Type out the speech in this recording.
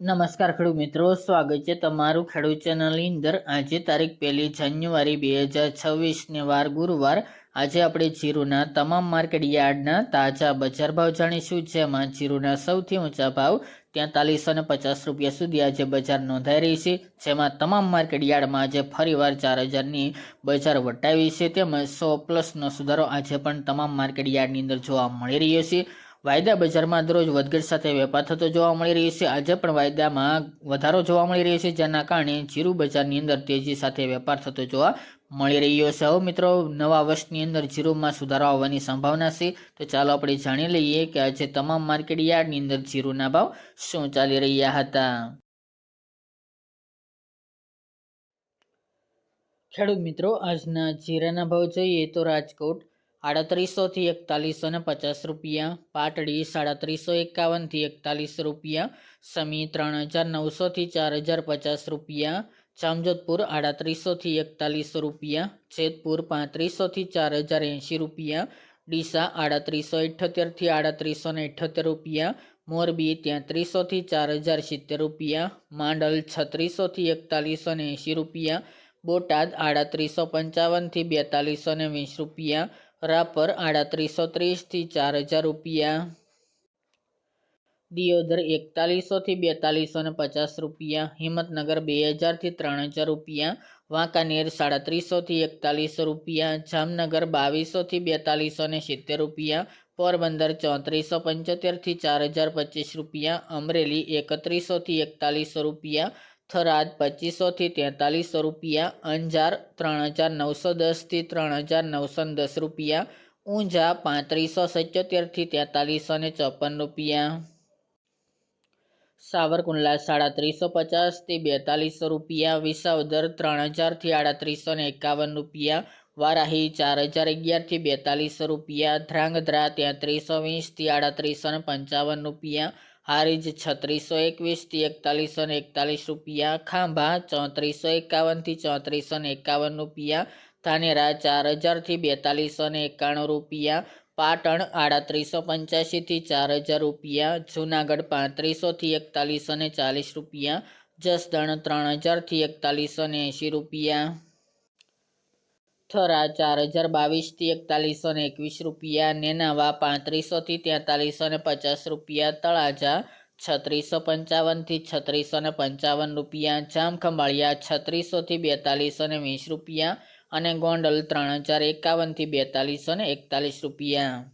નમસ્કાર ખેડૂત મિત્રો, સ્વાગત છે તમારું ખેડૂત ચેનલની અંદર. આજે તારીખ પહેલી જાન્યુઆરી બે હજાર છવ્વીસને વાર ગુરુવાર. આજે આપણે જીરુના તમામ માર્કેટ યાર્ડના તાજા બજાર ભાવ જાણીશું, જેમાં જીરુના સૌથી ઊંચા ભાવ તેતાલીસો ને પચાસ રૂપિયા સુધી આજે બજાર નોંધાઈ રહી છે, જેમાં તમામ માર્કેટ યાર્ડમાં આજે ફરીવાર ચાર હજારની બજાર વટાવી છે, તેમજ સો પ્લસનો સુધારો આજે પણ તમામ માર્કેટ યાર્ડની અંદર જોવા મળી રહ્યો છે. વાયદા બજારમાં દરરોજ વધઘટ સાથે વેપાર થતો જોવા મળી રહ્યો છે. આજે પણ વાયદામાં વધારો જોવા મળી રહ્યો છે, જેના કારણે જીરું બજારની અંદર તેજી સાથે વેપાર થતો જોવા મળી રહ્યો છે. હવે મિત્રો, નવા વર્ષની અંદર જીરુમાં સુધારો આવવાની સંભાવના છે. તો ચાલો આપણે જાણી લઈએ કે આજે તમામ માર્કેટ યાર્ડની અંદર જીરુના ભાવ શું ચાલી રહ્યા હતા. ખેડૂત મિત્રો, આજના જીરાના ભાવ જોઈએ તો રાજકોટ આડત્રીસોથી એકતાલીસો ને પચાસ રૂપિયા. પાટડી સાડત્રીસો એકાવનથી એકતાલીસ રૂપિયા. સમી ત્રણ હજાર નવસોથી ચાર હજાર પચાસ રૂપિયા. જામજોધપુર આડત્રીસોથી એકતાલીસો રૂપિયા. જેતપુર પાંત્રીસોથી ચાર હજાર એંશી રૂપિયા. ડીસા આડત્રીસો ઇઠ્યોતેરથી આડત્રીસો ને ઇઠ્યોતેર રૂપિયા. મોરબી ત્યાંત્રીસોથી ચાર હજાર સિત્તેર રૂપિયા. માંડલ છત્રીસોથી એકતાલીસો ને એંશી રૂપિયા. બોટાદ આડત્રીસો પંચાવનથી બેતાલીસો ને વીસ રૂપિયા. રાપર આડત્રીસો ત્રીસથી ચાર હજાર રૂપિયા. દિયોદર એકતાલીસોથી બેતાલીસો ને પચાસ રૂપિયા. હિંમતનગર બે હજારથી ત્રણ હજાર રૂપિયા. વાંકાનેર સાડત્રીસોથી એકતાલીસો રૂપિયા. જામનગર બાવીસોથી બેતાલીસો ને સિત્તેર રૂપિયા. પોરબંદર ચોત્રીસો પંચોતેરથી ચાર હજાર પચીસ રૂપિયા. અમરેલી એકત્રીસોથી એકતાલીસો રૂપિયા. થરાદ પચીસોથી તેતાલીસો રૂપિયા, અંજાર ત્રણ હજાર નવસો દસથી ત્રણ હજાર નવસો દસ રૂપિયા, ઊંઝા પાંત્રીસો સિત્યોતેરથી તેતાલીસો ને ચોપન રૂપિયા. સાવરકુંડલા સાડત્રીસો પચાસથી બેતાલીસો રૂપિયા, વિસાવદર ત્રણ હજારથી આડત્રીસો ને એકાવન રૂપિયા, વારાહી ચાર હજાર અગિયારથી બેતાલીસો રૂપિયા, ધ્રાંગધ્રા તેત્રીસો વીસથી આડત્રીસો ને પંચાવન રૂપિયા હારીજ છત્રીસો એકવીસથી એકતાલીસો ને એકતાલીસ રૂપિયા, ખાંભા ચોત્રીસો એકાવનથી ચોત્રીસો ને એકાવન રૂપિયા, ધાનેરા ચાર હજારથી બેતાલીસો ને એકાણું રૂપિયા, પાટણ આડત્રીસો પંચ્યાસીથી ચાર હજાર રૂપિયા, જૂનાગઢ પાંત્રીસોથી એકતાલીસો ને ચાલીસ રૂપિયા, જસદણ ત્રણ હજારથી એકતાલીસો ને એંશી રૂપિયા. થરા ચાર હજાર બાવીસથી એકતાલીસો ને એકવીસ રૂપિયા, નેનાવા પાંત્રીસોથી તેતાલીસો ને પચાસ રૂપિયા, તળાજા છત્રીસો પંચાવનથી છત્રીસો ને પંચાવન રૂપિયા, જામખંભાળિયા છત્રીસોથી બેતાલીસો ને વીસ રૂપિયા અને ગોંડલ ત્રણ હજાર એકાવનથી બેતાલીસો ને એકતાલીસ રૂપિયા.